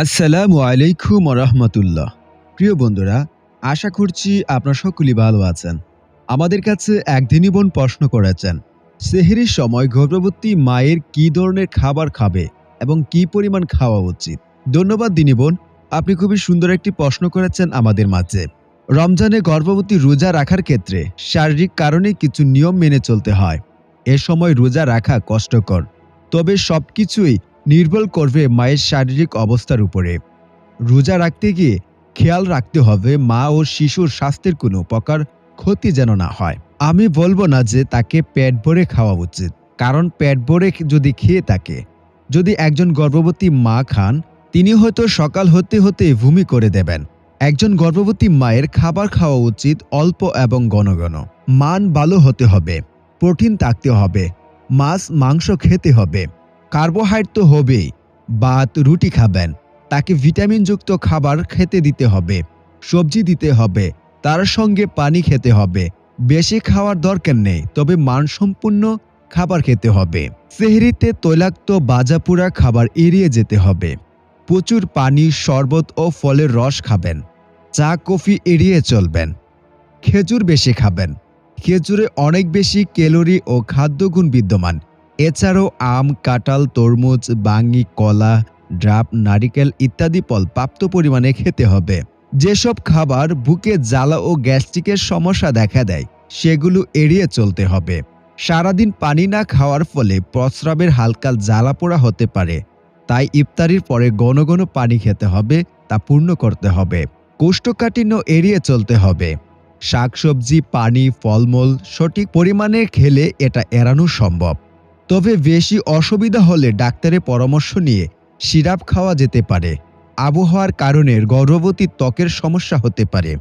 আসসালামু আলাইকুম রহমতুল্লাহ। প্রিয় বন্ধুরা, আশা করছি আপনারা সকলেই ভালো আছেন। আমাদের কাছে এক বোন প্রশ্ন করেছেন সেহেরির সময় গর্ভবতী মায়ের কী ধরনের খাবার খাবে এবং কী পরিমাণ খাওয়া উচিত? ধন্যবাদ দিনী বোন, আপনি খুবই সুন্দর একটি প্রশ্ন করেছেন আমাদের মাঝে। রমজানে গর্ভবতী রোজা রাখার ক্ষেত্রে শারীরিক কারণে কিছু নিয়ম মেনে চলতে হয়। এ সময় রোজা রাখা কষ্টকর। তবে সবকিছুই নির্ভর করবে মায়ের শারীরিক অবস্থার উপরে। রোজা রাখতে গিয়ে খেয়াল রাখতে হবে মা ও শিশুর স্বাস্থ্যের কোনো প্রকার ক্ষতি যেন না হয়। আমি বলব না যে তাকে পেট ভরে খাওয়া উচিত, কারণ পেট ভরে যদি খেয়ে থাকে, যদি একজন গর্ভবতী মা খান, তিনি হয়তো সকাল হতে হতে ভূমি করে দেবেন। একজন গর্ভবতী মায়ের খাবার খাওয়া উচিত অল্প এবং ঘন। মান ভালো হতে হবে, প্রোটিন থাকতে হবে, মাছ, মাংস খেতে হবে। কার্বোহাইড্রেট তো হবেই ভাত রুটি খাবেন। তাকে ভিটামিনযুক্ত খাবার খেতে দিতে হবে, সবজি দিতে হবে, তার সঙ্গে পানি খেতে হবে। বেশি খাওয়ার দরকার নেই, তবে মানসম্পন্ন খাবার খেতে হবে। সেহরিতে তৈলাক্ত বাজাপুরা খাবার এড়িয়ে যেতে হবে। প্রচুর পানি, শরবত ও ফলের রস খাবেন। চা, কফি এড়িয়ে চলবেন। খেজুর বেশি খাবেন। খেজুরে অনেক বেশি ক্যালোরি ও খাদ্যগুণ বিদ্যমান। এছাড়াও আম, কাঁঠাল, তরমুজ বাঙ্গি কলা, ড্রাপ, নারিকেল ইত্যাদি ফল প্রাপ্ত পরিমাণে খেতে হবে। যেসব খাবার বুকে জ্বালা ও গ্যাস্ট্রিকের সমস্যা দেখা দেয়, সেগুলো এড়িয়ে চলতে হবে। সারাদিন পানি না খাওয়ার ফলে প্রস্রাবের হালকা জ্বালা পোড়া হতে পারে। তাই ইফতারির পরে ঘন ঘন পানি খেতে হবে, তা পূর্ণ করতে হবে। কোষ্ঠকাঠিন্য এড়িয়ে চলতে হবে। শাকসবজি, পানি, ফলমূল সঠিক পরিমাণে খেলে এটা এড়ানো সম্ভব। তবে বেশি অসুবিধা হলে ডাক্তারের পরামর্শ নিয়ে সিরাপ খাওয়া যেতে পারে। আবহাওয়ার কারণে গর্ভবতী ত্বকের সমস্যা হতে পারে।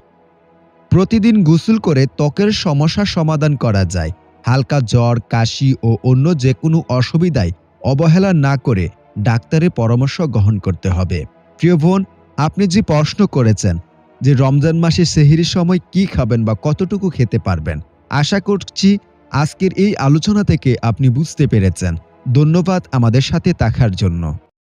প্রতিদিন গোসল করে ত্বকের সমস্যা সমাধান করা যায়। হালকা জ্বর, কাশি ও অন্য যে কোনো অসুবিধায় অবহেলা না করে ডাক্তারের পরামর্শ গ্রহণ করতে হবে। প্রিয় বোন, আপনি যে প্রশ্ন করেছেন যে রমজান মাসে সেহিরির সময় কি খাবেন বা কতটুকু খেতে পারবেন, আশা করছি আজকের এই আলোচনা থেকে আপনি বুঝতে পেরেছেন। ধন্যবাদ আমাদের সাথে থাকার জন্য।